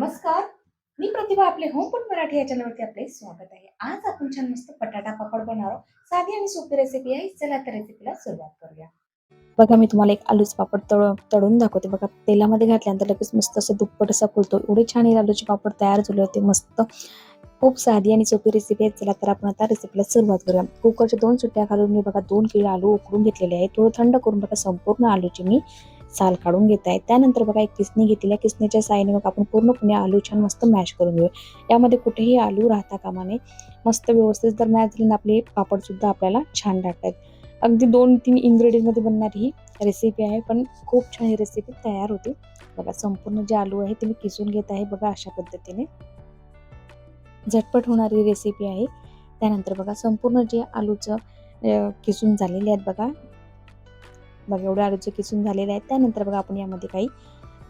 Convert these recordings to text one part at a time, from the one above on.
नमस्कार. मी प्रतिभा आपले home food Marathi या चॅनलवरती आपले स्वागत आहे. आज आपण छान मस्त बटाटा पापड बनवणार साधी आणि सोपी रेसिपी आहे. चला तर रेसिपीला सुरुवात करूया. बघा मी तुम्हाला एक आलूच पापड तळ तळून दाखवते. बघा तेलामध्ये घातल्यानंतर लगेच मस्त असं दुप्पट असा फुलतो. एवढे छान हे आलूचे पापड तयार झाले होते. मस्त. खूप साधी आणि सोपी रेसिपी आहे. चला तर आपण आता रेसिपीला सुरुवात करूया. कुकरच्या दोन सुट्ट्या घालून मी बघा दोन किलो आलू उकडून घेतलेले आहे. थोडं थंड करून बघा संपूर्ण आलूची मी साल काढून घेत आहे त्यानंतर बघा एक किसणी घेतली. आहे किसणीच्या साईने मग आपण पूर्णपणे आलू छान मस्त मॅश करून घेऊ. यामध्ये कुठेही आलू राहता कामा नये. मस्त व्यवस्थित जर मॅच झाली ना आपले पापड सुद्धा आपल्याला छान लागतात. अगदी दोन तीन इंग्रेडियंटमध्ये बनणारी ही रेसिपी आहे पण खूप छान ही रेसिपी तयार होते. बघा संपूर्ण जे आलू आहे ते मी किसून घेत आहे. बघा अशा पद्धतीने. झटपट होणारी रेसिपी आहे. त्यानंतर बघा संपूर्ण जे आलूचं किसून झालेले आहेत बघा बघा एवढे आलूचे किसून झालेले आहेत त्यानंतर बघा आपण यामध्ये काही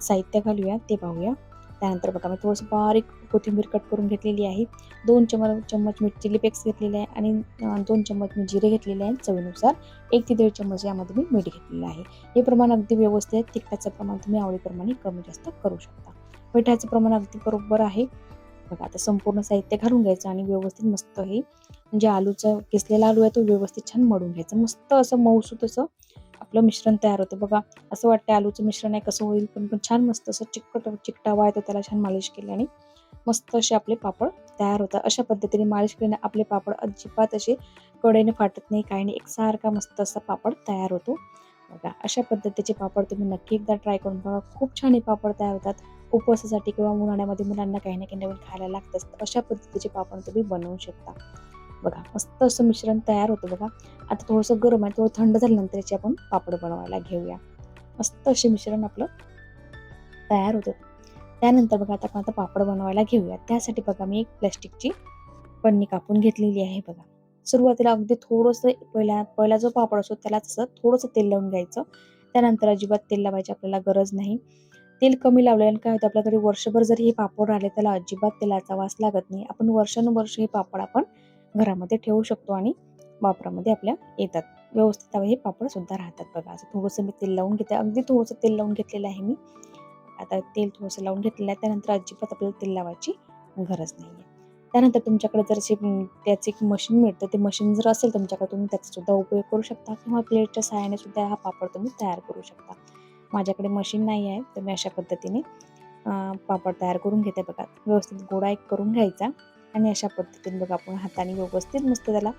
साहित्य घालूया ते पाहूया. त्यानंतर बघा मी थोडंसं बारीक कोथिंबीर कट करून घेतलेली आहे. दोन चमच चम्मच मी चिली पेक्स घेतलेले आहे आणि दोन चम्मच मी जिरे घेतलेले आहे चवीनुसार. एक ते दीड चम्मच यामध्ये मी मीठ घेतलेलं आहे. हे प्रमाण अगदी व्यवस्थित आहे. तिखटाचं प्रमाण तुम्ही आवडीप्रमाणे कमी जास्त करू शकता. मिठाचं प्रमाण अगदी बरोबर आहे. बघा आता संपूर्ण साहित्य घालून घ्यायचं आणि व्यवस्थित मस्त हे म्हणजे आलूचं किसलेला आलू आहे तो व्यवस्थित छान मळून घ्यायचा. मस्त असं मऊसूत असं आपलं मिश्रण तयार होतं. बघा असं वाटतं आलूचं मिश्रण आहे कसं होईल पण पण छान मस्त असं चिकट चिकटावा आहे तर त्याला छान मालिश केल्याने. मस्त असे आपले पापड तयार होतात. अशा पद्धतीने मालिश केल्याने आपले पापड अजिबात असे कडेने फाटत नाही काही नाही. एकसारखा मस्त असा पापड तयार होतो. बघा अशा पद्धतीचे पापड तुम्ही नक्की एकदा ट्राय करून बघा. खूप छान हे पापड तयार होतात. उपवासासाठी किंवा उन्हाळ्यामध्ये मुलांना काही ना काही नवीन खायला लागत असतं. अशा पद्धतीचे पापड तुम्ही बनवू शकता. बघा मस्त असं मिश्रण तयार होतं बघा. आता थोडंसं गरम आहे थोडं थंड झाल्यानंतर याचे आपण पापड बनवायला घेऊया. मस्त असे मिश्रण आपलं तयार होतं. त्यानंतर बघा आता आपण आता पापड बनवायला घेऊया. त्यासाठी बघा मी एक प्लॅस्टिकची पन्नी कापून घेतलेली आहे बघा. सुरुवातीला अगदी थोडंसं पहिला पहिला जो पापड असतो त्याला तसं थोडंसं तेल लावून घ्यायचं. त्यानंतर अजिबात तेल लावायची आपल्याला गरज नाही. तेल कमी लावल्याने काय होतं आपल्याकडे वर्षभर जरी हे पापड राहिले त्याला अजिबात तेलाचा वास लागत नाही. आपण वर्षानुवर्ष हे पापड आपण घरामध्ये ठेवू शकतो आणि वापरामध्ये आपल्या येतात. व्यवस्थित हे पापड सुद्धा राहतात बघा. असं थोडंसं मी तेल लावून घेते. अगदी थोडंसं तेल लावून घेतलेलं आहे मी. आता तेल थोडंसं लावून घेतलेलं आहे. त्यानंतर अजिबात आपल्याला तेल लावायची गरज नाही आहे त्यानंतर तुमच्याकडे जर असे त्याचं एक मशीन मिळतं. ते मशीन जर असेल तुमच्याकडे तुम्ही त्याचा सुद्धा उपयोग करू शकता. किंवा प्लेटच्या सहाय्याने सुद्धा हा पापड तुम्ही तयार करू शकता. माझ्याकडे मशीन नाही आहे तर मी अशा पद्धतीने पापड तयार करून घेते बघा. व्यवस्थित गोळा एक करून घ्यायचा. आणि अशा पद्धतीने बघा आपण हाताने व्यवस्थित मस्त त्याला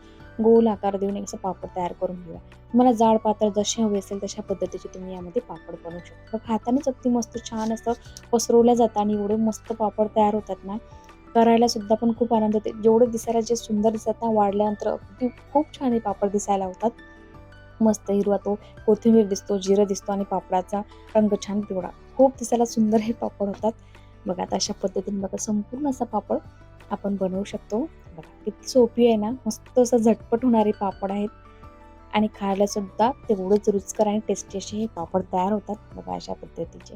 गोल आकार देऊन एक असं पापड तयार करून घेऊया. तुम्हाला जाड पातळ जसे हवे असेल तशा पद्धतीचे तुम्ही यामध्ये पापड बनवू शकता. बघा हातानेच अगदी मस्त छान असं पसरवल्या जातं आणि एवढे मस्त पापड तयार होतात ना करायला सुद्धा पण खूप आनंद होते. जेवढे दिसायला जे सुंदर दिसतात ना वाढल्यानंतर अगदी खूप छान हे पापड दिसायला होतात. मस्त हिरवा तो कोथिंबीर दिसतो जिरं दिसतो आणि पापडाचा रंग छान पिवळा. खूप दिसायला सुंदर हे पापड होतात. बघा आता अशा पद्धतीने बघा संपूर्ण असा पापड आपण बनवू शकतो. बघा किती सोपी आहे ना मस्त असं झटपट होणारे पापड आहेत. आणि खायलासुद्धा तेवढंच रुचकर आणि टेस्टी असे हे पापड तयार होतात. बघा अशा पद्धतीचे.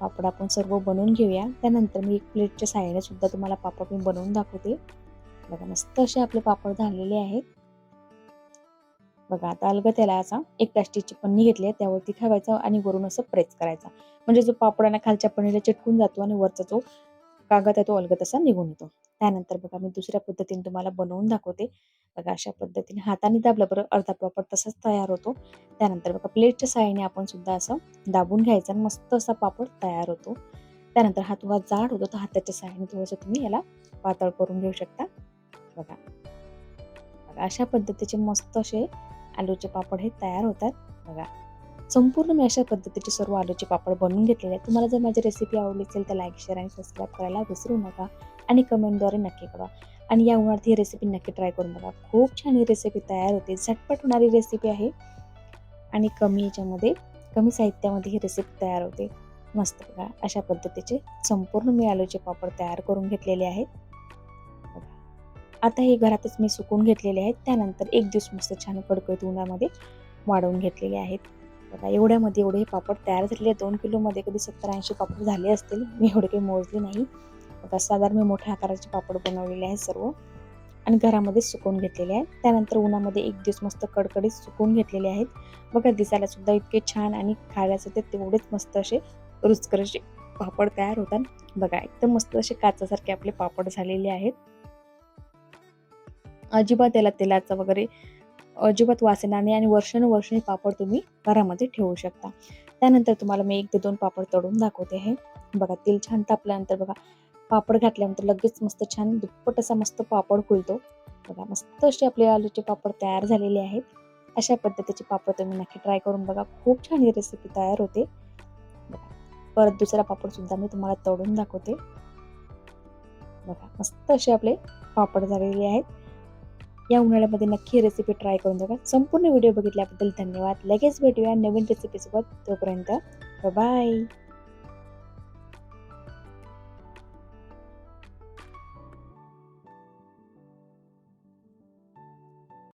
पापड आपण सर्व बनवून घेऊया. त्यानंतर मी एक प्लेटच्या साह्याने सुद्धा तुम्हाला पापड मी बनवून दाखवते. बघा मस्त असे आपले पापड झालेले आहेत. बघा आता अलग त्याला असा एक प्लास्टिकची पन्नी घेतली आहे. त्यावरती ठेवायचा आणि वरून असं प्रेस करायचा. म्हणजे जो पापड खालच्या पन्नीला चिटकून जातो आणि वरचा जो कागद आहे तो अलगत असा निघून येतो. त्यानंतर बघा मी दुसऱ्या पद्धतीने तुम्हाला बनवून दाखवते. बघा अशा पद्धतीने हाताने दाबलं बरं अर्धा पापड तसाच तयार होतो. त्यानंतर बघा प्लेटच्या साह्याने आपण सुद्धा असं दाबून घ्यायचं आणि मस्त असा पापड तयार होतो. त्यानंतर हा थोडा जाड होतो तर हाताच्या साह्याने थोडंसं तुम्ही याला पातळ करून घेऊ शकता. बघा. बघा अशा पद्धतीचे मस्त असे आलूचे पापड हे तयार होतात. बघा. संपूर्ण मी अशा पद्धतीचे सर्व आलूचे पापड बनवून घेतलेले आहेत. तुम्हाला जर माझी रेसिपी आवडली असेल तर लाईक शेअर आणि सबस्क्राईब करायला विसरू नका आणि कमेंटद्वारे नक्की करा आणि या उन्हाळ्यात ही रेसिपी नक्की ट्राय करून बघा. खूप छान ही रेसिपी तयार होते. झटपट होणारी रेसिपी आहे. आणि कमी याच्यामध्ये कमी साहित्यामध्ये ही रेसिपी तयार होते. मस्त बघा. अशा पद्धतीचे संपूर्ण मी आलूचे पापड तयार करून घेतलेले आहेत. आता हे घरातच मी सुकून घेतलेले आहेत. त्यानंतर एक दिवस मस्त छान कडकडीत उन्हामध्ये वाढवून घेतलेले आहेत. बघा एवढ्यामध्ये एवढे हे पापड तयार झालेले दोन किलोमध्ये कधी सत्तर ऐंशी पापड झाले असतील. मी एवढे काही मोजले नाही. बघा साधारण मी मोठ्या आकाराचे पापड बनवलेले आहेत सर्व. आणि घरामध्ये सुकवून घेतलेले आहेत. त्यानंतर उन्हामध्ये एक दिवस मस्त कडकडीत सुकवून घेतलेले आहेत. बघा दिसायला सुद्धा इतके छान आणि खायला सुद्धा तेवढेच मस्त असे रुचकर असे पापड तयार होतात. बघा एकदम मस्त असे काचासारखे आपले पापड झालेले आहेत. अजिबात त्याला तेलाचा वगैरे अजिबात वास नाही आणि वर्षानुवर्षाने पापड तुम्ही घरामध्ये ठेवू शकता. त्यानंतर तुम्हाला मी एक ते दोन पापड तळून दाखवते आहे बघा तेल छान तापल्यानंतर बघा पापड घातल्यानंतर लगेच मस्त छान दुप्पट असा मस्त पापड फुलतो. बघा मस्त असे आपले आलूचे पापड तयार झालेले आहेत. अशा पद्धतीचे पापड तुम्ही नक्की ट्राय करून बघा. खूप छान ही रेसिपी तयार होते. परत दुसरा पापड सुद्धा मी तुम्हाला तळून दाखवते. बघा मस्त असे आपले पापड झालेले आहेत. या उन्हाळ्यामध्ये नक्की रेसिपी ट्राय करून बघा. संपूर्ण व्हिडिओ बघितल्याबद्दल धन्यवाद. लगेच भेटूया नवीन रेसिपीसोबत तोपर्यंत बाय